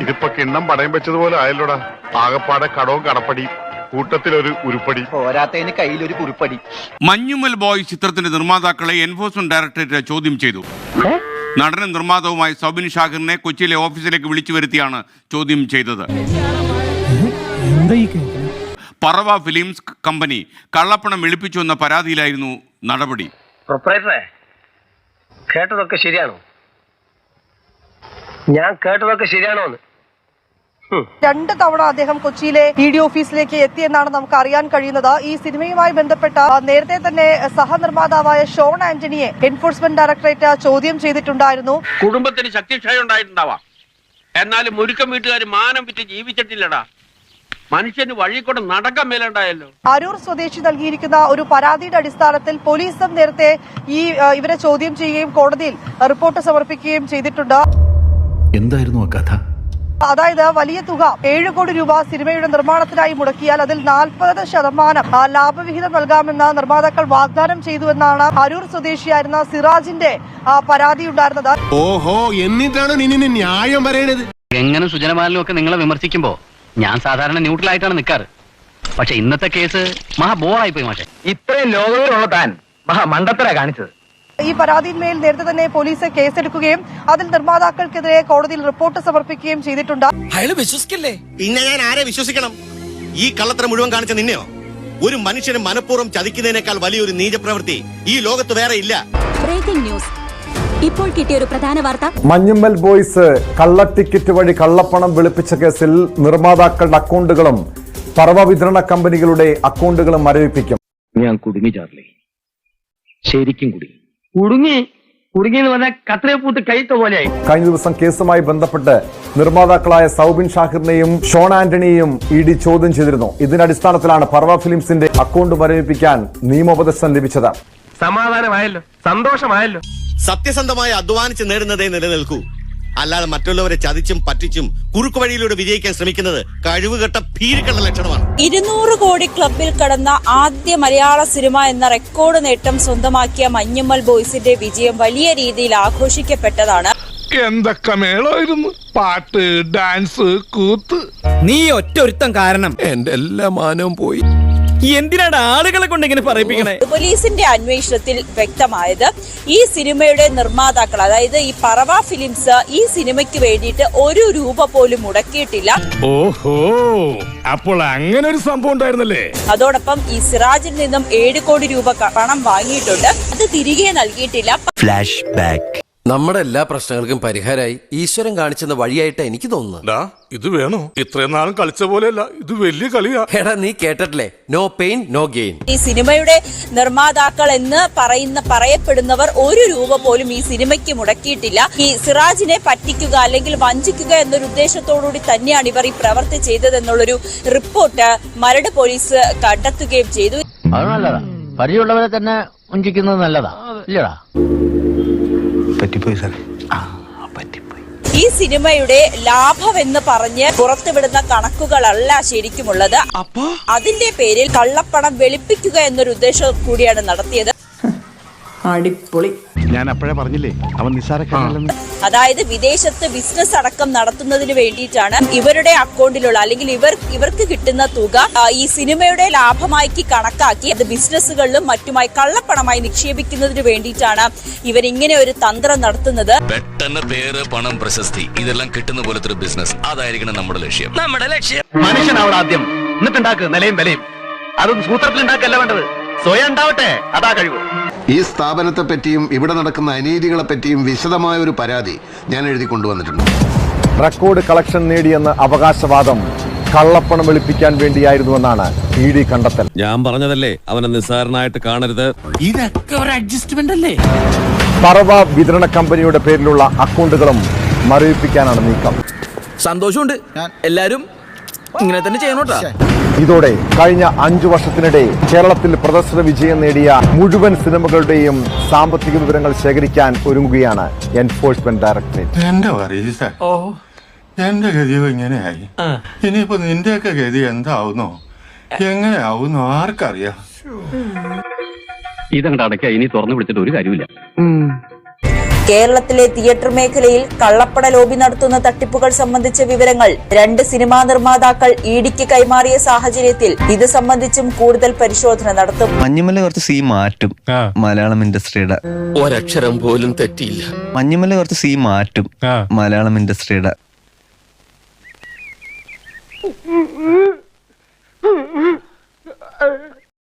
ഇതിപ്പോ കിണ്ണം പടയം വെച്ചതുപോലെ ആയല്ലോടാ. ആകപ്പാടെ കടവും കടപ്പടി കൂട്ടത്തിലൊരു ഉരുപ്പടി. പോരാത്തതിന് കയ്യിലൊരു കുറിപ്പടി മഞ്ഞുമൽ ബോയ് ചിത്രത്തിന്റെ നിർമ്മാതാക്കളെ എൻഫോഴ്സ്മെന്റ് ഡയറക്ടറേറ്റ് ചോദ്യം ചെയ്തു. നടനും നിർമ്മാതാവുമായ സൗബിൻ ഷാഹിറിനെ കൊച്ചിയിലെ ഓഫീസിലേക്ക് വിളിച്ചു വരുത്തിയാണ് ചോദ്യം ചെയ്തത്. പറവ ഫിലിംസ് കമ്പനി കള്ളപ്പണം വെളുപ്പിച്ചു എന്ന പരാതിയിലായിരുന്നു നടപടി. കേട്ടതൊക്കെ ശരിയാണോ? ഞാൻ കേട്ടതൊക്കെ ശരിയാണോ രണ്ട് തവണ അദ്ദേഹം കൊച്ചിയിലെ ഇ ഡി ഓഫീസിലേക്ക് എത്തിയെന്നാണ് നമുക്ക് അറിയാൻ കഴിയുന്നത്. ഈ സിനിമയുമായി ബന്ധപ്പെട്ട നേരത്തെ തന്നെ സഹനിർമ്മാതാവായ ഷോൺ ആന്റണിയെ എൻഫോഴ്സ്മെന്റ് ഡയറക്ടറേറ്റ് ചോദ്യം ചെയ്തിട്ടുണ്ടായിരുന്നു. കുടുംബത്തിന് ശക്തിക്ഷയം ഉണ്ടായിട്ടുണ്ടാവാം. എന്നാലും മുരുക്കം വീട്ടുകാർ മാനം വിറ്റ് ജീവിച്ചിട്ടില്ലടാ. മനുഷ്യന് വഴിക്കൂടെ കൂടെ നടക്കാൻ മേലുണ്ടായല്ലോ. അരൂർ സ്വദേശി നൽകിയിരിക്കുന്ന ഒരു പരാതിയുടെ അടിസ്ഥാനത്തിൽ പോലീസും നേരത്തെ ഈ ഇവരെ ചോദ്യം ചെയ്യുകയും കോടതിയിൽ റിപ്പോർട്ട് സമർപ്പിക്കുകയും ചെയ്തിട്ടുണ്ട്. എന്തായിരുന്നു ആ കഥ? അതായത് വലിയ തുക ഏഴ് കോടി രൂപ സിനിമയുടെ നിർമ്മാണത്തിനായി മുടക്കിയാൽ അതിൽ നാൽപ്പത് ശതമാനം ലാഭവിഹിതം നൽകാമെന്ന് നിർമ്മാതാക്കൾ വാഗ്ദാനം ചെയ്തുവെന്നാണ് അരൂർ സ്വദേശിയായിരുന്ന സിറാജിന്റെ ആ, പരാതി ഉണ്ടായിരുന്നത്. ഓഹോ എന്നിട്ടാണ് നിന്നെ ന്യായം പറയണത്? എങ്ങനെ സുജനമാലിനൊക്കെ ഒക്കെ നിങ്ങളെ വിമർശിക്കുമ്പോ ഞാൻ സാധാരണ ന്യൂട്രലായിട്ടാണ് നിൽക്കാറ് പക്ഷെ ഇന്നത്തെ കേസ് മഹാ ബോറായി പോയി മാഷെ. ഇത്രയും ലോകങ്ങളുള്ള താൻ മഹാ മണ്ടത്തര കാണിച്ചത്. ഈ പരാതിയിന്മേൽ നേരത്തെ തന്നെ പോലീസ് കേസെടുക്കുകയും അതിൽ നിർമ്മാതാക്കൾക്കെതിരെ കോടതിയിൽ റിപ്പോർട്ട് സമർപ്പിക്കുകയും ചെയ്തിട്ടുണ്ട്. അയാൾ വിശ്വസിക്കില്ലേ? പിന്നെ ഞാൻ ആരെ വിശ്വസിക്കണം? ഈ കള്ളത്തരം മുഴുവൻ കാണിച്ച നിന്നെയോ? ഒരു മനുഷ്യനെ മനഃപൂർവം ചതിക്കുന്നതിനേക്കാൾ വലിയൊരു നീചപ്രവൃത്തി ഈ ലോകത്ത് വേറെ ഇല്ല. Breaking news. ഇപ്പോൾ കിട്ടിയ ഒരു പ്രധാന വാർത്ത. മഞ്ഞുമ്മൽ ബോയ്സ് കള്ള ടിക്കറ്റ് വഴി കള്ളപ്പണം വെളുപ്പിച്ച കേസിൽ നിർമ്മാതാക്കളുടെ അക്കൗണ്ടുകളും പർവ വിതരണ കമ്പനികളുടെ അക്കൗണ്ടുകളും മരവിപ്പിക്കും. ഞാൻ കുടുങ്ങി ചാർലി. ശരിക്കും കുടുങ്ങി. കുടുങ്ങി കുടുങ്ങി എന്ന് പറഞ്ഞാൽ കത്രയെ പൂത്ത് കൈത്ത പോലെയായി. കഴിഞ്ഞ ദിവസം കേസുമായി ബന്ധപ്പെട്ട് നിർമ്മാതാക്കളായ സൗബിൻ ഷാഹിറിനെയും ഷോൺ ആന്റണിയെയും ഇ ഡി ചോദ്യം ചെയ്തിരുന്നു. ഇതിന്റെ അടിസ്ഥാനത്തിലാണ് പറവ ഫിലിംസിന്റെ അക്കൗണ്ട് മരവിപ്പിക്കാൻ നിയമോപദേശം ലഭിച്ചത്. സമാധാനമായല്ലോ സന്തോഷമായല്ലോ. സത്യസന്ധമായി അധ്വാനിച്ച് നേടുന്നതേ നിലനിൽക്കൂ. അല്ലാതെ മറ്റുള്ളവരെ ചതിച്ചും പറ്റിച്ചും കുറുക്കു വഴിയിലൂടെ വിജയിക്കാൻ ശ്രമിക്കുന്നത് കഴിവുകെട്ട ഭീരുക്കളുടെ ലക്ഷണമാണ്. ഇരുന്നൂറ് കോടി ക്ലബിൽ കടന്ന ആദ്യ മലയാള സിനിമ എന്ന റെക്കോർഡ് നേട്ടം സ്വന്തമാക്കിയ മഞ്ഞുമ്മൽ ബോയ്സിന്റെ വിജയം വലിയ രീതിയിൽ ആഘോഷിക്കപ്പെട്ടതാണ്. എന്തൊക്കെ മേളായിരുന്നു? പാട്ട് ഡാൻസ് കൂത്ത്. നീ ഒറ്റ ഒരുത്തം കാരണം എന്റെ എല്ലാ മാനവും പോയി. എന്തിനാണ് ആളുകളെ കൊണ്ട് ഇങ്ങനെ പറയിപ്പിക്കണേ? പോലീസിന്റെ അന്വേഷണത്തിൽ വ്യക്തമായത് ഈ സിനിമയുടെ നിർമ്മാതാക്കൾ അതായത് ഈ പറവ ഫിലിംസ് ഈ സിനിമയ്ക്ക് വേണ്ടിയിട്ട് ഒരു രൂപ പോലും മുടക്കിയിട്ടില്ല. ഓഹോ അപ്പോൾ അങ്ങനെ ഒരു സംഭവം ഉണ്ടായിരുന്നല്ലേ? അതോടൊപ്പം ഈ സിറാജിൽ നിന്നും ഏഴ് കോടി രൂപ പണം വാങ്ങിയിട്ടുണ്ട്. അത് തിരികെ നൽകിയിട്ടില്ല. ഫ്ലാഷ് ബാക്ക് നമ്മുടെ എല്ലാ പ്രശ്നങ്ങൾക്കും പരിഹാരമായി ഈശ്വരൻ കാണിച്ചെന്ന വഴിയായിട്ട് എനിക്ക് തോന്നുന്നു ഇത് വേണോ? ഇത്രയും നാളും കളിച്ച പോലെയല്ല ഇത് വലിയ കളിയാ. എടാ നീ കേട്ടിട്ടില്ലേ? നോ പെയിൻ നോ ഗെയിൻ ഈ സിനിമയുടെ നിർമ്മാതാക്കൾ എന്ന് പറയുന്ന പറയപ്പെടുന്നവർ ഒരു രൂപ പോലും ഈ സിനിമയ്ക്ക് മുടക്കിയിട്ടില്ല. ഈ സിറാജിനെ പറ്റിക്കുക അല്ലെങ്കിൽ വഞ്ചിക്കുക എന്നൊരു ഉദ്ദേശത്തോടുകൂടി തന്നെയാണ് ഇവർ ഈ പ്രവൃത്തി ചെയ്തതെന്നുള്ളൊരു റിപ്പോർട്ട് മരട് പോലീസ് കണ്ടെത്തുകയും ചെയ്തു. അത് നല്ലതാ. പരിചയമുള്ളവരെ തന്നെ വഞ്ചിക്കുന്നത് നല്ലതാ. ഇല്ലടാ. പറ്റിപ്പോയി സാറേ. ആ പറ്റിപ്പോയി. ഈ സിനിമയുടെ ലാഭം എന്ന് പറഞ്ഞ് പുറത്തുവിടുന്ന കണക്കുകളല്ല ശരിക്കുമുള്ളത്. അതിന്റെ പേരിൽ കള്ളപ്പണം വെളുപ്പിക്കുക എന്നൊരു ഉദ്ദേശം കൂടിയാണ് നടത്തിയത്. അടിപൊളി. ഞാൻ അപ്പോഴേ പറഞ്ഞില്ലേ അവൻ നിസ്സാരക്കാരല്ലെന്ന് അതായത് വിദേശത്ത് ബിസിനസ് അടക്കം നടത്തുന്നതിന് വേണ്ടിയിട്ടാണ് ഇവരുടെ അക്കൗണ്ടിലുള്ള അല്ലെങ്കിൽ ഇവർ ഇവർക്ക് കിട്ടുന്ന തുക ആ, ഈ സിനിമയുടെ ലാഭമാക്കി കണക്കാക്കി അത് ബിസിനസ്സുകളിലും മറ്റുമായി കള്ളപ്പണമായി നിക്ഷേപിക്കുന്നതിന് വേണ്ടിയിട്ടാണ് ഇവർ ഇങ്ങനെ ഒരു തന്ത്രം നടത്തുന്നത്. പെട്ടെന്ന് പേര് പണം പ്രശസ്തി ഇതെല്ലാം കിട്ടുന്ന പോലത്തെ ഒരു ബിസിനസ് അതായിരിക്കണം നമ്മുടെ ലക്ഷ്യം. നമ്മുടെ ലക്ഷ്യം. മനുഷ്യനാവണം ആദ്യം. എന്നിട്ടുണ്ടാക്ക് നിലയും വിലയും. അതൊന്നും സൂത്രത്തിൽ ഉണ്ടാക്കല്ല വേണ്ടത്. സ്വയം ഉണ്ടാവട്ടെ. അതാ കഴിവ്. ഈ സ്ഥാപനത്തെ പറ്റിയും ഇവിടെ നടക്കുന്ന അനീതികളെ പറ്റിയും വിശദമായ ഒരു പരാതി ഞാൻ എഴുതി കൊണ്ടുവന്നിട്ടുണ്ട്. റെക്കോർഡ് കളക്ഷൻ നേടിയെന്ന അവകാശവാദം കള്ളപ്പണം വെളുപ്പിക്കാൻ വേണ്ടിയായിരുന്നുവെന്നാണ് ഇ ഡി കണ്ടെത്തൽ. ഞാൻ പറഞ്ഞതല്ലേ അവനെ നിസ്സാരനായിട്ട് കാണരുത്. ഇതൊക്കെ ഒരു അഡ്ജസ്റ്റ്മെന്റ് അല്ലേ? പറവ വിതരണ കമ്പനിയുടെ പേരിലുള്ള അക്കൗണ്ടുകളും മരവിപ്പിക്കാനാണ് നീക്കം. സന്തോഷമുണ്ട്. എല്ലാരും ഇങ്ങനെ തന്നെ ചെയ്യണോട്ടാ? ഇതോടെ കഴിഞ്ഞ അഞ്ചു വർഷത്തിനിടെ കേരളത്തിൽ പ്രദർശന വിജയം നേടിയ മുഴുവൻ സിനിമകളുടെയും സാമ്പത്തിക വിവരങ്ങൾ ശേഖരിക്കാൻ ഒരുങ്ങുകയാണ് എൻഫോഴ്സ്മെന്റ് ഡയറക്ടറേറ്റ് എന്റെ ഓ. എന്റെ ഗതിയോ ഇങ്ങനെയായി. ഇനിയിപ്പോ നിന്റെയൊക്കെ ഗതി എന്താവുന്നോ? എങ്ങനെയാവുന്നോ? ആർക്കറിയാം? ഇതങ്ങോട്ട് അടയ്ക്ക. ഇനി തുറന്നു പിടിച്ചിട്ട് ഒരു കാര്യമില്ല കേരളത്തിലെ തിയേറ്റർ മേഖലയിൽ കള്ളപ്പട ലോബി നടത്തുന്ന തട്ടിപ്പുകൾ സംബന്ധിച്ച വിവരങ്ങൾ രണ്ട് സിനിമാ നിർമ്മാതാക്കൾ ഇഡിക്ക് കൈമാറിയ സാഹചര്യത്തിൽ ഇത് സംബന്ധിച്ചും കൂടുതൽ പരിശോധന നടത്തും. മഞ്ഞുമല കുറച്ച് സീ മാറ്റും മലയാളം ഇൻഡസ്ട്രിയുടെ. ഒരക്ഷരം പോലും തെറ്റിയില്ല. മഞ്ഞുമല കുറച്ച് സീ മാറ്റും മലയാളം ഇൻഡസ്ട്രിയുടെ.